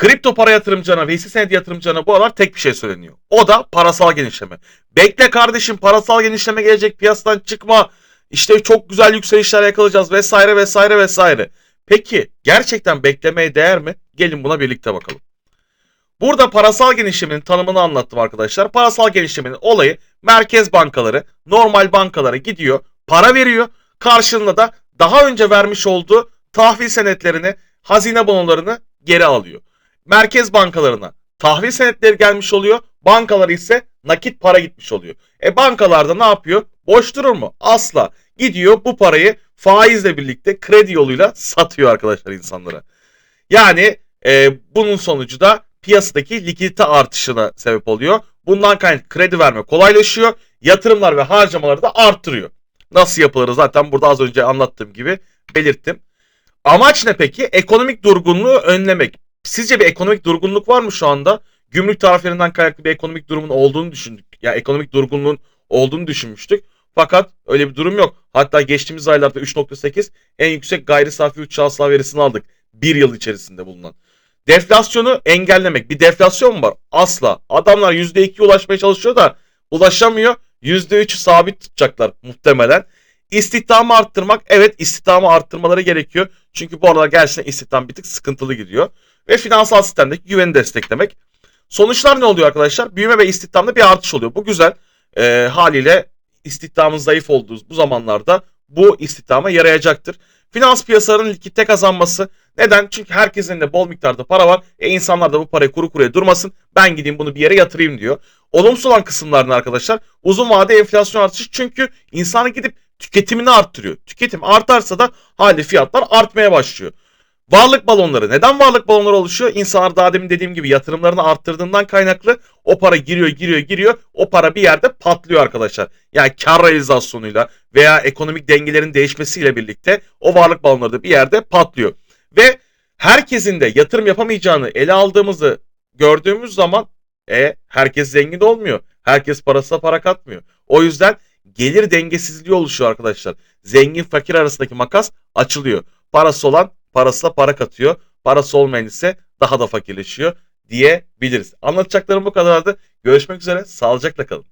Kripto para yatırımcına ve hisse senedi yatırımcına bu aralar tek bir şey söyleniyor. O da parasal genişleme. Bekle kardeşim parasal genişleme gelecek piyasadan çıkma. İşte çok güzel yükselişler yakalayacağız vesaire vesaire vesaire. Peki gerçekten beklemeye değer mi? Gelin buna birlikte bakalım. Burada parasal genişlemenin tanımını anlattım arkadaşlar. Parasal genişlemenin olayı merkez bankaları normal bankalara gidiyor, para veriyor. Karşılığında da daha önce vermiş olduğu tahvil senetlerini, hazine bonolarını geri alıyor. Merkez bankalarına tahvil senetleri gelmiş oluyor. Bankalara ise nakit para gitmiş oluyor. E bankalarda ne yapıyor? Boş durur mu? Asla. Gidiyor bu parayı faizle birlikte kredi yoluyla satıyor arkadaşlar insanlara. Yani e, bunun sonucu da piyasadaki likidite artışına sebep oluyor. Bundan kaynaklı kredi verme kolaylaşıyor. Yatırımlar ve harcamaları da arttırıyor. Nasıl yapılır zaten burada az önce anlattığım gibi belirttim. Amaç ne peki? Ekonomik durgunluğu önlemek. Sizce bir ekonomik durgunluk var mı şu anda? Gümrük tariflerinden kaynaklı bir ekonomik durumun olduğunu düşündük. Ya ekonomik durgunluğun olduğunu düşünmüştük. Fakat öyle bir durum yok. Hatta geçtiğimiz aylarda 3.8 en yüksek gayri safi uç hasıla verisini aldık. Bir yıl içerisinde bulunan. Deflasyonu engellemek. Bir deflasyon mu var? Asla. Adamlar %2'ye ulaşmaya çalışıyor da ulaşamıyor. %3'ü sabit tutacaklar muhtemelen. İstihdamı arttırmak. Evet istihdamı arttırmaları gerekiyor. Çünkü bu aralar gerçekten istihdam bir tık sıkıntılı gidiyor. Ve finansal sistemdeki güveni desteklemek. Sonuçlar ne oluyor arkadaşlar? Büyüme ve istihdamda bir artış oluyor. Bu güzel. Ee, haliyle istihdamın zayıf olduğu bu zamanlarda bu istihdama yarayacaktır. Finans piyasalarının likitte kazanması. Neden? Çünkü herkesin de bol miktarda para var. E insanlar da bu parayı kuru kuruya durmasın. Ben gideyim bunu bir yere yatırayım diyor. Olumsuz olan kısımlarını arkadaşlar uzun vade enflasyon artışı çünkü insan gidip tüketimini arttırıyor. Tüketim artarsa da hali fiyatlar artmaya başlıyor. Varlık balonları. Neden varlık balonları oluşuyor? İnsanlar daha demin dediğim gibi yatırımlarını arttırdığından kaynaklı o para giriyor giriyor giriyor. O para bir yerde patlıyor arkadaşlar. Yani kar realizasyonuyla veya ekonomik dengelerin değişmesiyle birlikte o varlık balonları da bir yerde patlıyor. Ve herkesin de yatırım yapamayacağını ele aldığımızı gördüğümüz zaman e, herkes zengin olmuyor. Herkes parasına para katmıyor. O yüzden gelir dengesizliği oluşuyor arkadaşlar. Zengin fakir arasındaki makas açılıyor. Parası olan parasına para katıyor. Parası olmayan ise daha da fakirleşiyor diyebiliriz. Anlatacaklarım bu kadardı. Görüşmek üzere. Sağlıcakla kalın.